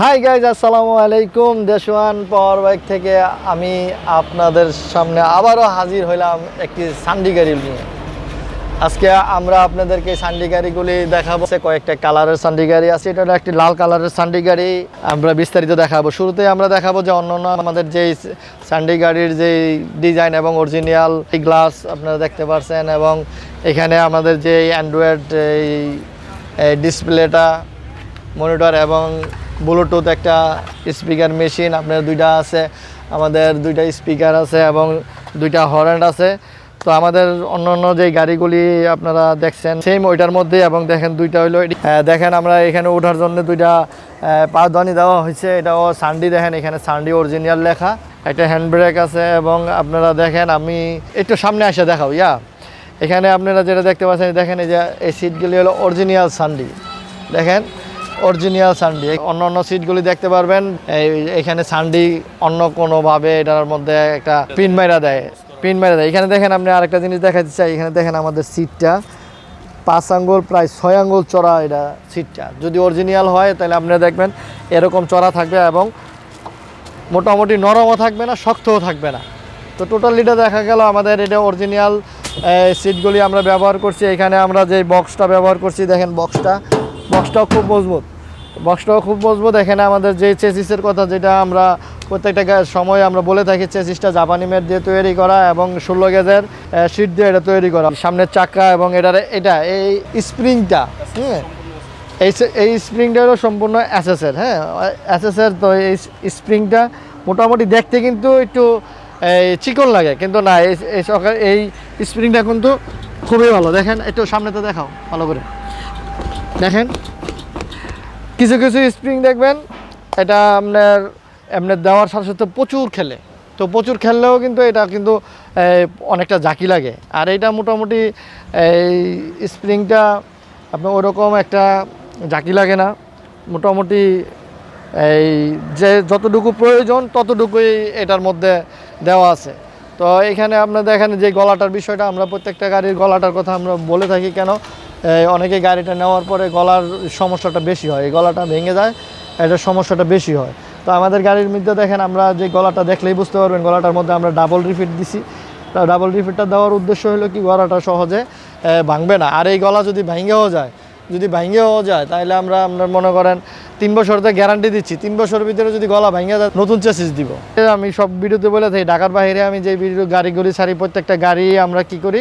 Hi guys আসসালামু আলাইকুম, দেশওয়ান পাওয়ার bike থেকে আমি আপনাদের সামনে আবারও হাজির হইলাম একটি সান্ডি গাড়ি নিয়ে। আজকে আমরা আপনাদেরকে সান্ডি গাড়িগুলি দেখাবো। কয়েকটা কালারের সান্ডি গাড়ি আছে এটা একটি লাল কালারের সান্ডি গাড়ি। আমরা বিস্তারিত দেখাবো। শুরুতে আমরা দেখাবো যে অন্য আমাদের যেই সান্ডি গাড়ির যে ডিজাইন এবং অরিজিনাল গ্লাস আপনারা দেখতে পাচ্ছেন এবং এখানে আমাদের যে অ্যান্ড্রয়েড এই ডিসপ্লেটা মনিটর এবং ব্লুটুথ একটা স্পিকার মেশিন আপনার দুইটা আছে, আমাদের দুইটা স্পিকার আছে এবং দুইটা হর্ন আছে। তো আমাদের অন্য অন্য যে গাড়িগুলি আপনারা দেখছেন সেম ওইটার মধ্যে এবং দেখেন দুইটা হইল দেখেন আমরা এখানে ওঠার জন্য দুইটা পাওদানি দেওয়া হয়েছে এটাও সানডি দেখেন, এখানে সানডি অরিজিনাল লেখা। একটা হ্যান্ড ব্রেক আছে এবং আপনারা দেখেন, আমি একটু সামনে এসে দেখাও, ইয়া। এখানে আপনারা যেটা দেখতে পাচ্ছেন, দেখেন এই যে, এই সিটগুলি হলো অরিজিনাল সানডি দেখেন অরিজিনাল সানডি অন্য অন্য সিটগুলি দেখতে পারবেন। এখানে সানডি অন্য কোনোভাবে এটার মধ্যে একটা পিন মাইরা দেয়। পিন মাইরা দেয়। এখানে দেখেন আপনি আরেকটা জিনিস দেখাতে চাই। এখানে দেখেন আমাদের সিটটা পাঁচ আঙ্গুল, প্রায় ছয় আঙ্গুল চড়া এটা সিটটা যদি অরিজিনাল হয়, তাহলে আপনারা দেখবেন এরকম চড়া থাকবে এবং মোটামুটি নরমও থাকবে না, শক্তও থাকবে না। তো টোটালিটা দেখা গেল আমাদের এটা অরিজিনাল সিটগুলি আমরা ব্যবহার করছি। এখানে আমরা যে বক্সটা ব্যবহার করছি, দেখেন বক্সটা বক্সটাও খুব মজবুত। বক্সটাও খুব মজবুত। এখানে আমাদের যে চেসিসের কথা যেটা আমরা প্রত্যেকটা সময় আমরা বলে থাকি, চেসিসটা জাপানি মেড দিয়ে তৈরি করা এবং ষোলো গেজের সিট দিয়ে এটা তৈরি করা। সামনের চাকা এবং এটার এটা, এই স্প্রিংটা হ্যাঁ এই এই স্প্রিংটা হলো সম্পূর্ণ অ্যাসেসের হ্যাঁ? অ্যাসেসের তো এই স্প্রিংটা মোটামুটি দেখতে কিন্তু একটু চিকন লাগে, কিন্তু না, এই এই এই স্প্রিংটা কিন্তু খুবই ভালো। দেখেন, একটু সামনেতে দেখাও, ভালো করে। দেখেন। কিছু কিছু স্প্রিং দেখবেন, এটা আপনার আপনার দেওয়ার সাথে সাথে প্রচুর খেলে। তো প্রচুর খেললেও কিন্তু এটা কিন্তু অনেকটা জাকি লাগে। আর এটা মোটামুটি, এই স্প্রিংটা আপনার ওরকম একটা জাকি লাগে না। মোটামুটি, এই যে যতটুকু প্রয়োজন ততটুকুই এটার মধ্যে দেওয়া আছে। তো এখানে আপনার দেখেন যে গলাটার বিষয়টা, আমরা প্রত্যেকটা গাড়ির গলাটার কথা আমরা বলে থাকি কেন? অনেকে গাড়িটা নেওয়ার পরে গলার সমস্যাটা বেশি হয়। এই গলাটা ভেঙে যায়, এটা সমস্যাটা বেশি হয়। তো আমাদের গাড়ির মধ্যে দেখেন আমরা যে গলাটা দেখলেই বুঝতে পারবেন, গলাটার মধ্যে আমরা ডাবল রিফিট দিছি। ডাবল রিফিটটা দেওয়ার উদ্দেশ্য হলো কি, গলাটা সহজে ভাঙবে না। আর এই গলা যদি ভাঙেও যায়, যদি ভাঙেও যায়, তাহলে আমরা আপনার মনে করেন তিন বছরতে গ্যারান্টি দিচ্ছি। তিন বছরের ভিতরে যদি গলা ভেঙে যায়, নতুন চেসিস দিব। আমি সব ভিডিওতে বলে থাকি, ঢাকার বাইরে আমি যে ভিডিও গাড়িগুলি ছাড়ি, প্রত্যেকটা গাড়ি আমরা কি করি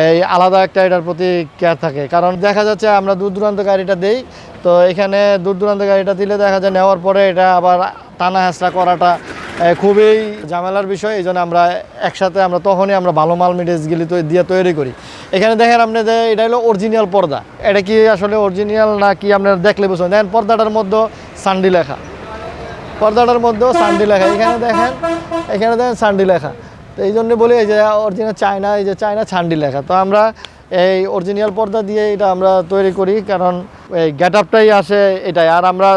এই আলাদা একটা এটার প্রতি কেয়ার থাকে। কারণ দেখা যাচ্ছে আমরা দূর দূরান্ত গাড়িটা দেই, তো এখানে দূর দূরান্ত গাড়িটা দিলে দেখা যায় নেওয়ার পরে এটা আবার টানা হেঁচড়া করাটা খুবই ঝামেলার বিষয়। এই জন্য আমরা একসাথে আমরা তখনই আমরা ভালো মাল মিডিয়াসগুলি তো, দিয়ে তৈরি করি। এখানে দেখেন আপনি যে এটা হলো অরিজিনাল পর্দা। এটা কি আসলে অরিজিনাল না কি আপনার দেখলে বুঝবেন দেখেন পর্দাটার মধ্যে সান্ডি লেখা। পর্দাটার মধ্যেও সান্ডি লেখা। এখানে দেখেন এখানে দেখেন সান্ডি লেখা। তো এই জন্য বলি এই যে অরিজিনাল চায়না এই যে চায়না সান্ডি লেখা। তো আমরা এই অরিজিনাল পর্দা দিয়ে এটা আমরা তৈরি করি কারণ এই গেট আপটাই আসে এটাই। আর আমরা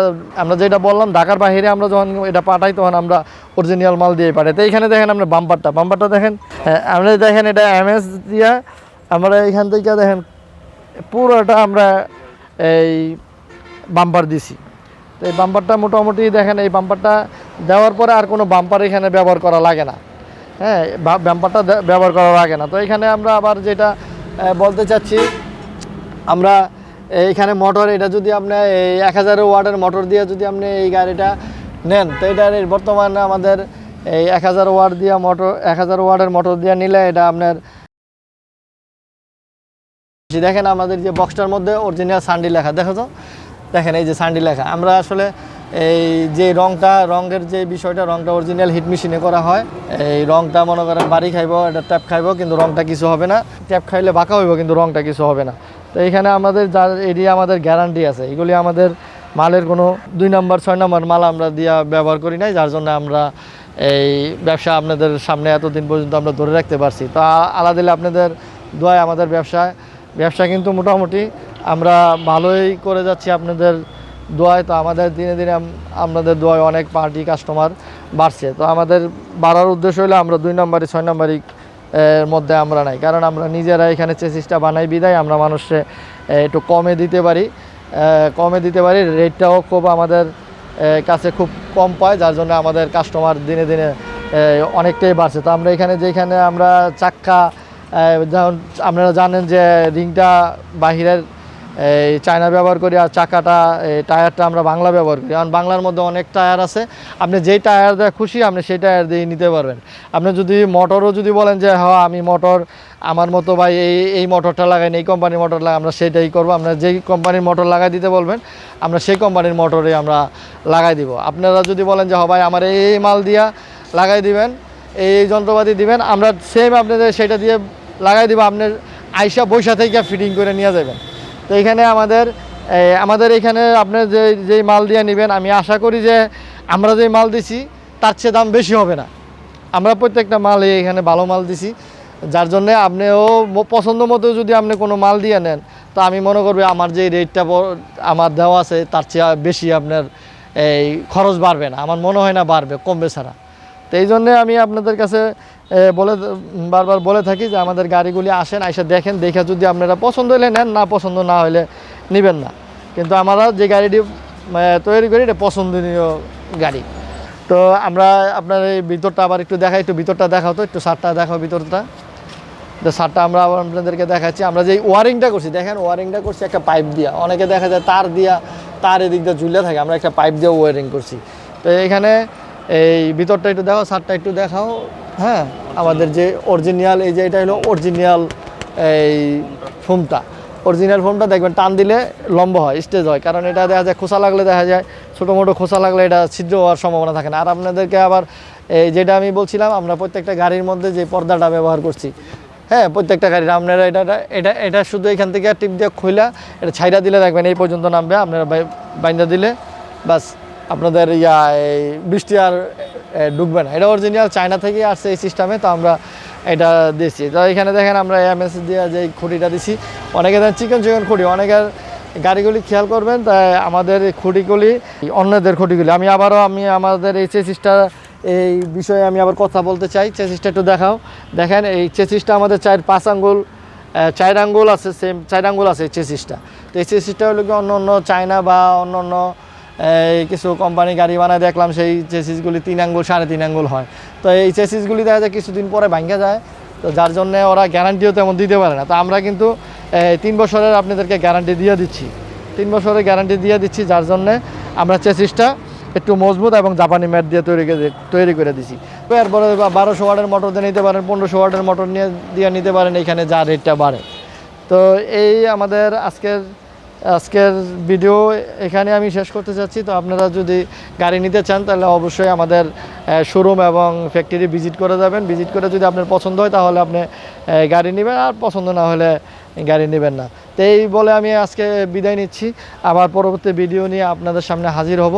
আমরা যেটা বললাম ঢাকার বাহিরে আমরা যখন এটা পাঠাই তখন আমরা অরিজিনাল মাল দিয়ে পাঠাই। তো এইখানে দেখেন আমরা বাম্পারটা বাম্পারটা দেখেন হ্যাঁ, আমরা দেখেন এটা এম এস দিয়া আমরা এইখান থেকে দেখেন পুরোটা আমরা এই বাম্পার দিছি। তো এই বাম্পারটা মোটামুটি দেখেন এই বাম্পারটা দেওয়ার পরে আর কোনো বাম্পার এখানে ব্যবহার করা লাগে না। হ্যাঁ বা- বাম্পারটা ব্যবহার করা লাগে না। তো এখানে আমরা আবার যেটা বলতে চাচ্ছি, আমরা এইখানে মোটর, এটা যদি আপনি এই এক হাজার ওয়ার্ডের মোটর দিয়ে যদি আপনি এই গাড়িটা নেন, তো এটার বর্তমানে আমাদের এই এক হাজার ওয়ার্ড দিয়ে মোটর, এক হাজার ওয়ার্ডের মোটর দিয়ে নিলে এটা আপনার দেখেন আমাদের যে বক্সটার মধ্যে অরিজিনাল সান্ডি লেখা দেখো তো দেখেন এই যে সান্ডি লেখা। আমরা আসলে এই যে রংটা, রঙের যে বিষয়টা, রংটা অরিজিনাল হিট মেশিনে করা হয়। এই রংটা মনে করেন বাড়ি খাইব, এটা ট্যাপ খাইবো, কিন্তু রংটা কিছু হবে না। ট্যাপ খাইলে বাঁকা হইব, কিন্তু রংটা কিছু হবে না। তো এখানে আমাদের যার এরিয়া আমাদের গ্যারান্টি আছে। এগুলি আমাদের মালের কোনো দুই নম্বর, ছয় নম্বর মাল আমরা দিয়া ব্যবহার করি নাই, যার জন্য আমরা এই ব্যবসা আপনাদের সামনে এতদিন পর্যন্ত আমরা ধরে রাখতে পারছি। তো আলাদা দিলে আপনাদের দোয়ায় আমাদের ব্যবসায়। ব্যবসা কিন্তু মোটামুটি আমরা ভালোই করে যাচ্ছি আপনাদের দোয়ায় তো আমাদের দিনে দিনে আম- আপনাদের দোয়ায় অনেক পার্টি কাস্টমার বাড়ছে। তো আমাদের বাড়ার উদ্দেশ্য হলো আমরা দুই নম্বরই, ছয় নম্বরই এর মধ্যে আমরা নাই। কারণ আমরা নিজেরা এখানে চেসিসটা বানাই বিদায়, আমরা মানুষে একটু কমে দিতে পারি। কমে দিতে পারি। রেটটাও খুব আমাদের কাছে খুব কম পায়, যার জন্য আমাদের কাস্টমার দিনে দিনে অনেকটাই বাড়ছে। তো আমরা এখানে যেখানে আমরা চাক্কা যেমন আপনারা জানেন যে রিংটা বাহিরের এই চায়না ব্যবহার করি আর চাকাটা, এই টায়ারটা আমরা বাংলা ব্যবহার করি। কারণ বাংলার মধ্যে অনেক টায়ার আছে। আপনি যেই টায়ার দিয়ে খুশি, আপনি সেই টায়ার দিয়ে নিতে পারবেন। আপনি যদি মোটরও যদি বলেন যে হ্যাঁ আমি মোটর, আমার মতো ভাই এই এই মোটরটা লাগাই এই কোম্পানির মোটর লাগাই, আমরা সেটাই করব। আমরা যেই কোম্পানির মোটর লাগাই দিতে বলবেন, আমরা সেই কোম্পানির মোটরে আমরা লাগাই দিব। আপনারা যদি বলেন যে হ ভাই, আমার এই মাল দিয়া লাগাই দিবেন, এই যন্ত্রপাতি দিবেন, আমরা সেম আপনাদের সেটা দিয়ে লাগাই দিব। আপনার আইসা বৈশা থেকে ফিটিং করে নিয়ে যাবেন। তো এখানে আমাদের আমাদের এখানে আপনার যে, যেই মাল দিয়ে নেবেন, আমি আশা করি যে আমরা যেই মাল দিছি, তার চেয়ে দাম বেশি হবে না। আমরা প্রত্যেকটা মাল এখানে ভালো মাল দিছি। যার জন্য আপনিও পছন্দ মতো যদি আপনি কোনো মাল দিয়ে নেন, তো আমি মনে করব আমার যে রেটটা আমার দেওয়া আছে, তার চেয়ে বেশি আপনার, এই খরচ বাড়বে না। আমার মনে হয় না বাড়বে, কমবে ছাড়া। তো এই জন্যে আমি আপনাদের কাছে বলে বারবার বলে থাকি যে আমাদের গাড়িগুলি আসেন এসে দেখেন, দেখে যদি আপনারা পছন্দ হলে নেন, না পছন্দ না হলে নেবেন না। কিন্তু আমরা যে গাড়িটি তৈরি করি, এটা পছন্দনীয় গাড়ি। তো আমরা আপনার এই ভিতরটা আবার একটু দেখাই, একটু ভিতরটা দেখাও তো, একটু সারটা দেখাও ভিতরটা। তো সারটা আমরা আবার আপনাদেরকে দেখাচ্ছি। আমরা যে ওয়ারিংটা করছি, দেখেন ওয়ারিংটা করছি একটা পাইপ দিয়া। অনেকে দেখা যায় তার দিয়া, তার এদিক দিয়ে ঝুলে থাকে, আমরা একটা পাইপ দিয়ে ওয়ারিং করছি। তো এখানে এই ভিতরটা একটু দেখাও, সারটা একটু দেখাও। হ্যাঁ আমাদের যে অরিজিনাল এই যে এটা হলো অরিজিনাল এই ফোমটা অরিজিনাল ফোমটা দেখবেন, টান দিলে লম্বা হয় স্টেজ হয়। কারণ এটা দেখা যায়, খোসা লাগলে দেখা যায় ছোটো মোটো খোসা লাগলে এটা ছিদ্র হওয়ার সম্ভাবনা থাকে না। আর আপনাদেরকে আবার, এই যেটা আমি বলছিলাম, আমরা প্রত্যেকটা গাড়ির মধ্যে যে পর্দাটা ব্যবহার করছি হ্যাঁ প্রত্যেকটা গাড়ির, আপনারা এটা এটা এটা শুধু এখান থেকে টিপ দিয়ে খুইলা এটা ছাইরা দিলে দেখবেন এই পর্যন্ত নামবে, আপনারা বাই- বাইন্দা দিলে, বাস। আপনাদের ইয়া বৃষ্টি আর ঢুকবে না। এটা অরিজিনাল চায়না থেকে আসছে এই সিস্টেমে তো আমরা এটা দিয়েছি। তো এখানে দেখেন আমরা এমএস দিয়ে যে খুঁটিটা দিছি, অনেকে দেন চিকেন চিকেন খুঁটি, অনেকের গাড়িগুলি খেয়াল করবেন তাই আমাদের খুঁটিগুলি, অন্যদের খুঁটিগুলি। আমি আবারও, আমি আমাদের এই চেসিসটা এই বিষয়ে আমি আবার কথা বলতে চাই চেসিসটা একটু দেখাও। দেখেন, এই চেসিসটা আমাদের চার, পাঁচ আঙ্গুল চার আঙ্গুল আছে সেম চার আঙ্গুল আছে এই চেসিসটা তো এই চেসিসটা হলো কি অন্য অন্য চায়না বা অন্য অন্য কিছু কোম্পানি গাড়ি বানায় দেখলাম সেই চেসিসগুলি তিন আঙ্গুল সাড়ে তিন আঙ্গুল হয়। তো এই চেসিসগুলি দেখা যায় কিছুদিন পরে ভাঙ্গা যায়। তো যার জন্য ওরা গ্যারান্টিও তেমন দিতে পারে না। তো আমরা কিন্তু এই, তিন বছরের আপনাদেরকে গ্যারান্টি দিয়ে দিচ্ছি। তিন বছরের গ্যারান্টি দিয়ে দিচ্ছি যার জন্যে আমরা চেসিসটা একটু মজবুত এবং জাপানি ম্যাট দিয়ে তৈরি করে তৈরি করে দিছি। তো এরপরে বারোশো ওয়াটের মোটর দিয়ে নিতে পারেন পনেরোশো ওয়াটের মোটর নিয়ে দিয়ে নিতে পারেন এখানে যা রেটটা বাড়ে। তো এই আমাদের আজকের আজকের ভিডিও এখানে আমি শেষ করতে চাচ্ছি তো আপনারা যদি গাড়ি নিতে চান, তাহলে অবশ্যই আমাদের শোরুম এবং ফ্যাক্টরি ভিজিট করে যাবেন। ভিজিট করে যদি আপনার পছন্দ হয়, তাহলে আপনি গাড়ি নেবেন। আর পছন্দ না হলে গাড়ি নেবেন না। তো এই বলে আমি আজকে বিদায় নিচ্ছি। আবার পরবর্তী ভিডিও নিয়ে আপনাদের সামনে হাজির হব।